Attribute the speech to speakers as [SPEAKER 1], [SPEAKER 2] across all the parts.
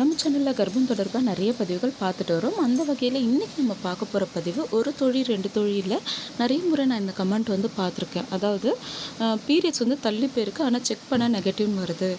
[SPEAKER 1] நம்ம சேனலில் கர்ப்பம் தொடர்பாக நிறைய பதிவுகள் பார்த்துட்டு வரோம். அந்த வகையில் இன்றைக்கி நம்ம பார்க்க போகிற பதிவு ஒரு தொழில் ரெண்டு தொழிலில் நிறைய முறை நான் இந்த கமெண்ட் வந்து பார்த்துருக்கேன். அதாவது பீரியட்ஸ் வந்து தள்ளி போயிருக்கு. ஆனால் செக் பண்ண நெகட்டிவ்னு வருது.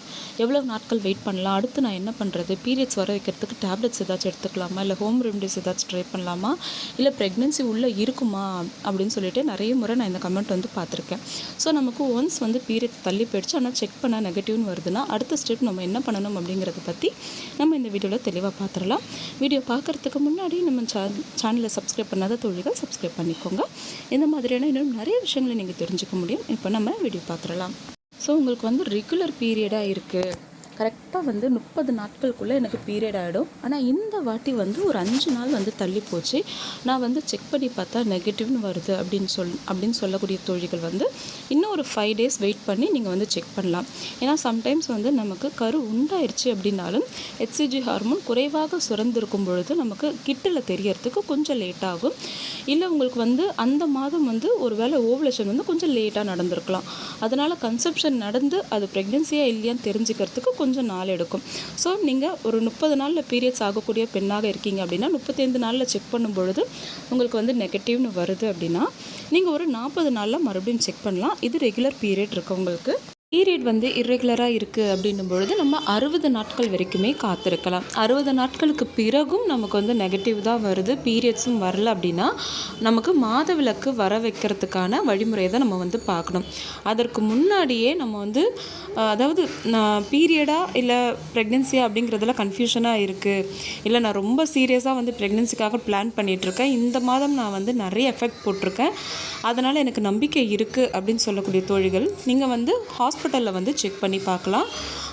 [SPEAKER 1] எவ்வளோ நாட்கள் வெயிட் பண்ணலாம்? அடுத்து நான் என்ன பண்ணுறது பீரியட்ஸ் வர வைக்கிறதுக்கு டேப்லெட்ஸ் ஏதாச்சும் எடுத்துக்கலாமா? இல்லை ஹோம் ரெமடிஸ் ஏதாச்சும் ட்ரை பண்ணலாமா? இல்லை ப்ரெக்னென்சி உள்ளே இருக்குமா? அப்படின்னு சொல்லிட்டு நிறைய முறை நான் இந்த கமெண்ட் வந்து பார்த்துருக்கேன். ஸோ நமக்கு ஒன்ஸ் வந்து பீரியட்ஸ் தள்ளி போயிடுச்சு. ஆனால் செக் பண்ண நெகட்டிவ்னு வருதுன்னா அடுத்த ஸ்டெப் நம்ம என்ன பண்ணணும் அப்படிங்கிறத பற்றி நம்ம இந்த வீடியோவில் தெளிவாக பார்த்துடலாம் வீடியோ பார்க்குறதுக்கு முன்னாடி நம்ம சேனலை சப்ஸ்கிரைப் பண்ணாத தொழில்கள் சப்ஸ்கிரைப் பண்ணிக்கோங்க. இந்த மாதிரியான இன்னும் நிறைய விஷயங்களை நீங்கள் தெரிஞ்சுக்க முடியும். இப்போ நம்ம வீடியோ பார்த்துடலாம் ஸோ உங்களுக்கு வந்து ரெகுலர் பீரியடாக இருக்குது கரெக்டாக வந்து முப்பது நாட்களுக்குள்ளே எனக்கு பீரியட் ஆகிடும் ஆனால் இந்த வாட்டி வந்து ஒரு அஞ்சு நாள் வந்து தள்ளி போச்சு. நான் வந்து செக் பண்ணி பார்த்தா நெகட்டிவ்னு வருது அப்படின்னு சொல் அப்படின்னு சொல்லக்கூடிய தோழிகள் வந்து இன்னும் ஒரு ஃபைவ் டேஸ் வெயிட் பண்ணி நீங்கள் வந்து செக் பண்ணலாம். ஏன்னா சம்டைம்ஸ் வந்து நமக்கு கரு உண்டாயிருச்சு அப்படின்னாலும் ஹெச்சிஜி ஹார்மோன் குறைவாக சுரந்திருக்கும் பொழுது நமக்கு கிட்டில் தெரியறதுக்கு கொஞ்சம் லேட் ஆகும். இல்லை உங்களுக்கு வந்து அந்த மாதம் வந்து ஒரு வேளை ஓவலேஷன் வந்து கொஞ்சம் லேட்டாக நடந்திருக்கலாம். அதனால் கன்செப்ஷன் நடந்து அது ப்ரெக்னென்சியாக இல்லையான்னு தெரிஞ்சுக்கிறதுக்கு கொஞ்சம் நாள் எடுக்கும். ஸோ நீங்கள் ஒரு முப்பது நாளில் பீரியட்ஸ் ஆகக்கூடிய பெண்ணாக இருக்கீங்க அப்படின்னா முப்பத்தைந்து நாளில் செக் பண்ணும் பொழுது உங்களுக்கு வந்து நெகட்டிவ்னு வருது அப்படின்னா நீங்கள் ஒரு நாற்பது நாளில் மறுபடியும் செக் பண்ணலாம். இது ரெகுலர் பீரியட் இருக்கவங்களுக்கு. பீரியட் வந்து இர்ரெகுலராக இருக்குது அப்படின்னும் பொழுது நம்ம அறுபது நாட்கள் வரைக்குமே காத்திருக்கலாம். அறுபது நாட்களுக்கு பிறகும் நமக்கு வந்து நெகட்டிவ் தான் வருது. பீரியட்ஸும் வரல அப்படின்னா நமக்கு மாதவிலக்கு வர வைக்கிறதுக்கான வழிமுறையை தான் நம்ம வந்து பார்க்கணும். அதற்கு முன்னாடியே நம்ம வந்து அதாவது நான் பீரியடாக இல்லை ப்ரெக்னென்சியா அப்படிங்கிறதுல கன்ஃபியூஷனாக இருக்குது இல்லை நான் ரொம்ப சீரியஸாக வந்து ப்ரெக்னென்சிக்காக பிளான் பண்ணிகிட்ருக்கேன் இந்த மாதம் நான் வந்து நிறைய எஃபெக்ட் போட்டிருக்கேன். அதனால் எனக்கு நம்பிக்கை இருக்குது அப்படின்னு சொல்லக்கூடிய தோழிகள் நீங்கள் வந்து ஹாஸ்பிட்டல் ஹாஸ்பிட்டலில் வந்து செக் பண்ணி பார்க்கலாம்.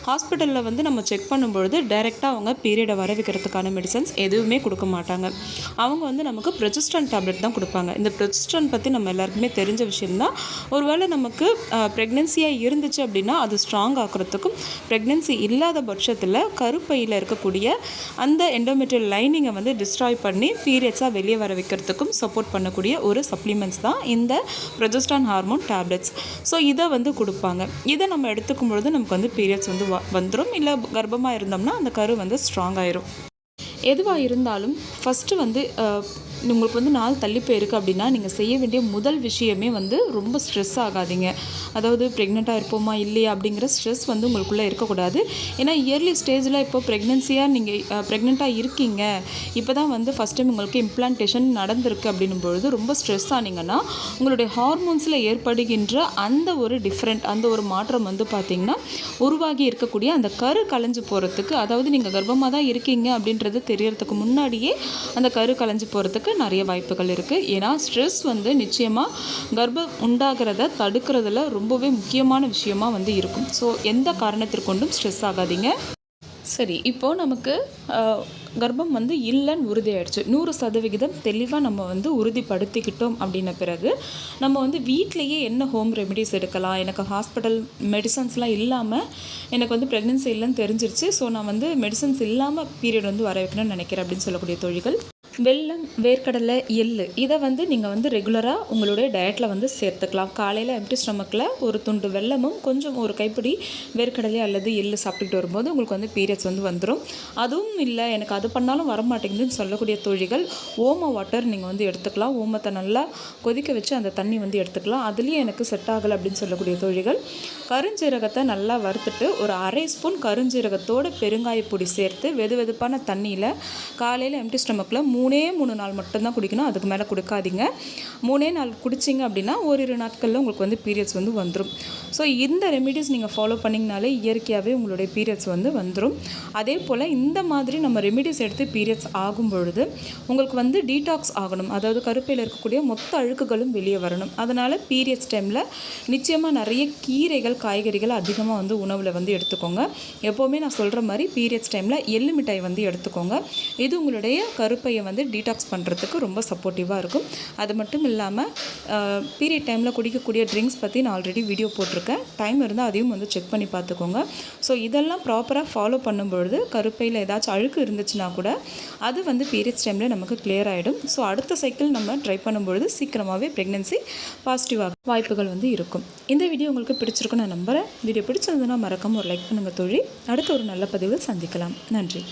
[SPEAKER 1] ஹாஸ்பிட்டலில் வந்து நம்ம செக் பண்ணும்பொழுது டைரெக்டாக அவங்க பீரியடை வர வைக்கிறதுக்கான மெடிசன்ஸ் எதுவுமே கொடுக்க மாட்டாங்க. அவங்க வந்து நமக்கு ப்ரொஜிஸ்டன் டேப்லெட் தான் கொடுப்பாங்க. இந்த ப்ரொஜிஸ்டன் பற்றி நம்ம எல்லாருக்குமே தெரிஞ்ச விஷயம்தான். ஒருவேளை நமக்கு ப்ரெக்னென்சியாக இருந்துச்சு அப்படின்னா அது ஸ்ட்ராங் ஆக்கிறதுக்கும் ப்ரெக்னென்சி இல்லாத பட்சத்தில் கருப்பையில் இருக்கக்கூடிய அந்த எண்டோமெட்ரியல் லைனிங்கை வந்து டிஸ்ட்ராய் பண்ணி பீரியட்ஸாக வெளியே வர வைக்கிறதுக்கும் சப்போர்ட் பண்ணக்கூடிய ஒரு சப்ளிமெண்ட்ஸ் தான் இந்த ப்ரொஜஸ்டான் ஹார்மோன் டேப்லெட்ஸ் ஸோ இதை வந்து கொடுப்பாங்க. இது நம்ம எடுத்துக்கும் பொழுது நமக்கு வந்து பீரியட்ஸ் வந்து வ- இல்லை கர்ப்பமாக இருந்தோம்னா அந்த கரு வந்து ஸ்ட்ராங் ஆயிரும். எதுவாக இருந்தாலும் ஃபஸ்ட்டு வந்து உங்களுக்கு வந்து நாள் தள்ளி போயிருக்கு அப்படின்னா நீங்கள் செய்ய வேண்டிய முதல் விஷயமே வந்து ரொம்ப ஸ்ட்ரெஸ் ஆகாதீங்க. அதாவது ப்ரெக்னெண்ட்டாக இருப்போமா இல்லையா அப்படிங்கிற ஸ்ட்ரெஸ் வந்து உங்களுக்குள்ளே இருக்கக்கூடாது. ஏன்னா இயர்லி ஸ்டேஜில் இப்போ ப்ரெக்னென்சியாக நீங்கள் ப்ரெக்னெண்ட்டாக இருக்கீங்க. இப்போ தான் வந்து ஃபஸ்ட் டைம் உங்களுக்கு இம்ப்ளான்டேஷன் நடந்திருக்கு அப்படின்னும் பொழுது ரொம்ப ஸ்ட்ரெஸ் ஆனீங்கன்னா உங்களுடைய ஹார்மோன்ஸில் ஏற்படுகின்ற அந்த ஒரு டிஃப்ரெண்ட் அந்த ஒரு மாற்றம் வந்து பார்த்திங்கன்னா உருவாகி இருக்கக்கூடிய அந்த கரு கலைஞ்சு போகிறதுக்கு அதாவது நீங்கள் கர்ப்பமாக தான் இருக்கீங்க அப்படின்றது தெரியறதுக்கு முன்னாடியே அந்த கரு கலைஞ்சு போகிறதுக்கு நிறைய வாய்ப்புகள் இருக்குது ஏன்னா ஸ்ட்ரெஸ் வந்து நிச்சயமாக கர்ப்பம் உண்டாகிறத தடுக்கிறதுல ரொம்பவே முக்கியமான விஷயமா வந்து இருக்கும். ஸோ எந்த காரணத்திற்கொண்டும் ஸ்ட்ரெஸ் ஆகாதீங்க. சரி இப்போது நமக்கு கர்ப்பம் வந்து இல்லைன்னு உறுதியாயிடுச்சு. நூறு சதவிகிதம் தெளிவாக நம்ம வந்து உறுதிப்படுத்திக்கிட்டோம் அப்படின்ன பிறகு நம்ம வந்து வீட்லேயே என்ன ஹோம் ரெமிடிஸ் எடுக்கலாம்? எனக்கு ஹாஸ்பிட்டல் மெடிசன்ஸ்லாம் இல்லாமல் எனக்கு வந்து ப்ரெக்னென்சி இல்லைன்னு தெரிஞ்சிருச்சு. ஸோ நான் வந்து மெடிசன்ஸ் இல்லாமல் பீரியட் வந்து வர வைக்கணும்னு நினைக்கிறேன் அப்படின்னு சொல்லக்கூடிய தொழில்கள் வெல்லம் வேர்க்கடலை எள்ளு இதை வந்து நீங்கள் வந்து ரெகுலராக உங்களுடைய டயட்டில் வந்து சேர்த்துக்கலாம். காலையில் எம்டி ஸ்டமக்கில் ஒரு துண்டு வெல்லமும் கொஞ்சம் ஒரு கைப்பிடி வேர்க்கடலை அல்லது எள்ளு சாப்பிட்டுட்டு வரும்போது உங்களுக்கு வந்து பீரியட்ஸ் வந்து வந்துடும் அதுவும் இல்லை எனக்கு அது பண்ணாலும் வர மாட்டேங்குதுன்னு சொல்லக்கூடிய தொழில்கள் ஓம வாட்டர் நீங்கள் வந்து எடுத்துக்கலாம். ஓமத்தை நல்லா கொதிக்க வச்சு அந்த தண்ணி வந்து எடுத்துக்கலாம். அதுலேயும் எனக்கு செட் ஆகலை அப்படின்னு சொல்லக்கூடிய தொழில்கள் கருஞ்சீரகத்தை நல்லா வறுத்துட்டு ஒரு அரை ஸ்பூன் கருஞ்சீரகத்தோட பெருங்காய பொடி சேர்த்து வெது வெதுப்பான தண்ணியில் காலையில் எம்டி ஸ்டமக்கில் மூணு மூணே மூணு நாள் மட்டும்தான் குடிக்கணும். அதுக்கு மேலே கொடுக்காதீங்க. மூணே நாள் குடிச்சிங்க அப்படின்னா ஓரிரு நாட்களில் உங்களுக்கு வந்து பீரியட்ஸ் வந்து வந்துடும் ஸோ இந்த ரெமிடிஸ் நீங்கள் ஃபாலோ பண்ணிங்கனாலே இயற்கையாகவே உங்களுடைய பீரியட்ஸ் வந்து வந்துடும் அதே போல் இந்த மாதிரி நம்ம ரெமிடிஸ் எடுத்து பீரியட்ஸ் ஆகும் பொழுது உங்களுக்கு வந்து டீடாக்ஸ் ஆகணும். அதாவது கருப்பையில் இருக்கக்கூடிய மொத்த அழுக்குகளும் வெளியே வரணும். அதனால் பீரியட்ஸ் டைமில் நிச்சயமாக நிறைய கீரைகள் காய்கறிகள் அதிகமாக வந்து உணவில் வந்து எடுத்துக்கோங்க. எப்போவுமே நான் சொல்கிற மாதிரி பீரியட்ஸ் டைமில் எள்ளு மிட்டாய் வந்து எடுத்துக்கோங்க. இது உங்களுடைய கருப்பையை வந்து டீடாக்ஸ் பண்ணுறதுக்கு ரொம்ப சப்போர்ட்டிவாக இருக்கும். அது மட்டும் இல்லாமல் பீரியட் டைமில் குடிக்கக்கூடிய ட்ரிங்க்ஸ் பற்றி நான் ஆல்ரெடி வீடியோ போட்டிருக்கேன். டைம் இருந்தால் அதையும் வந்து செக் பண்ணி பார்த்துக்கோங்க. ஸோ இதெல்லாம் ப்ராப்பராக ஃபாலோ பண்ணும்பொழுது கருப்பையில் ஏதாச்சும் அழுக்கு இருந்துச்சுன்னா கூட அது வந்து பீரியட்ஸ் டைமில் நமக்கு கிளியர் ஆகிடும் ஸோ அடுத்த சைக்கிள் நம்ம ட்ரை பண்ணும்பொழுது சீக்கிரமாகவே ப்ரெக்னென்சி பாசிட்டிவாக வாய்ப்புகள் வந்து இருக்கும். இந்த வீடியோ உங்களுக்கு பிடிச்சிருக்கும் நான் நம்புகிறேன் வீடியோ பிடிச்சிருந்ததுன்னா மறக்காமல் ஒரு லைக் பண்ணுங்கள் தோழி. அடுத்த ஒரு நல்ல பதிவில் சந்திக்கலாம். நன்றி.